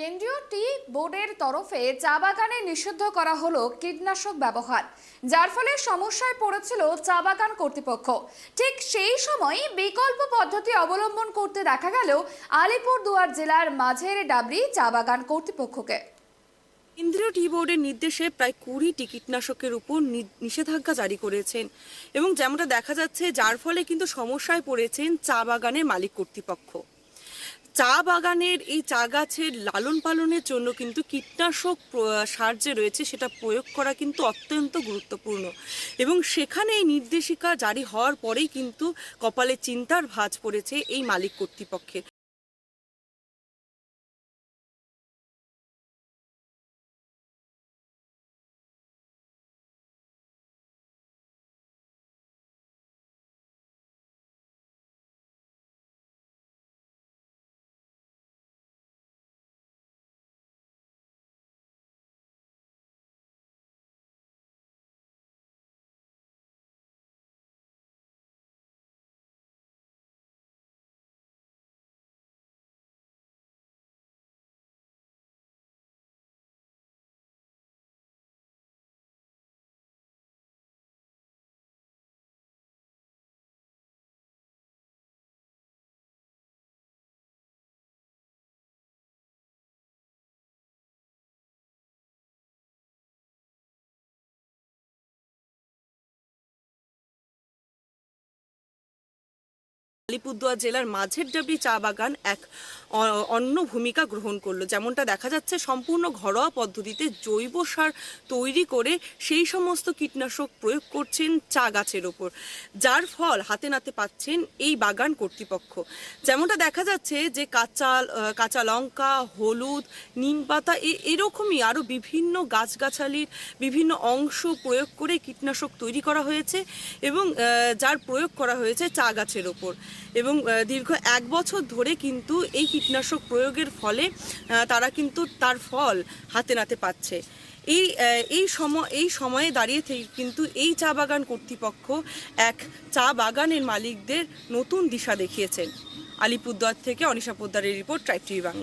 কেন্দ্রীয় টি বোর্ডের তরফে চা বাগানে নিষিদ্ধ করা হলো কীটনাশক ব্যবহার, যার ফলে সমস্যায় পড়েছিল চা বাগান কর্তৃপক্ষ। ঠিক সেই সময় বিকল্প পদ্ধতি অবলম্বন করতে দেখা গেল আলিপুরদুয়ার জেলার মাঝের ডাবরি চা বাগান কর্তৃপক্ষকে। কেন্দ্রীয় টি বোর্ডের নির্দেশে প্রায় কুড়িটি কীটনাশকের উপর নিষেধাজ্ঞা জারি করেছেন এবং যেমনটা দেখা যাচ্ছে, যার ফলে কিন্তু সমস্যায় পড়েছেন চা বাগানের মালিক কর্তৃপক্ষ। চা বাগানের এই চা গাছের লালন পালনের জন্য কিন্তু কীটনাশক সার যে রয়েছে সেটা প্রয়োগ করা কিন্তু অত্যন্ত গুরুত্বপূর্ণ। এবং সেখানে এই নির্দেশিকা জারি হওয়ার পরেই কিন্তু কপালে চিন্তার ভাঁজ পড়েছে এই মালিক কর্তৃপক্ষের। আলিপুরদুয়ার জেলার মাঝের ডাবরি চা বাগান এক অন্য ভূমিকা গ্রহণ করল। যেমনটা দেখা যাচ্ছে, সম্পূর্ণ ঘরোয়া পদ্ধতিতে জৈব সার তৈরি করে সেই সমস্ত কীটনাশক প্রয়োগ করছেন চা গাছের ওপর। যার ফল হাতে নাতে পাচ্ছেন এই বাগান কর্তৃপক্ষ। যেমনটা দেখা যাচ্ছে যে কাঁচা কাঁচা লঙ্কা, হলুদ, নিম পাতা এরকমই আরও বিভিন্ন গাছগাছালির বিভিন্ন অংশ প্রয়োগ করে কীটনাশক তৈরি করা হয়েছে এবং যার প্রয়োগ করা হয়েছে চা গাছের ওপর। এবং দীর্ঘ এক বছর ধরে কিন্তু এই কীটনাশক প্রয়োগের ফলে তারা কিন্তু তার ফল হাতে নাতে পাচ্ছে। এই এই সময় এই সময়ে দাঁড়িয়ে থেকে কিন্তু এই চা বাগান কর্তৃপক্ষ এক চা বাগানের মালিকদের নতুন দিশা দেখিয়েছেন। আলিপুরদুয়ার থেকে অনিশা পোদ্দারের রিপোর্ট ট্রাইব টিভি বাংলা।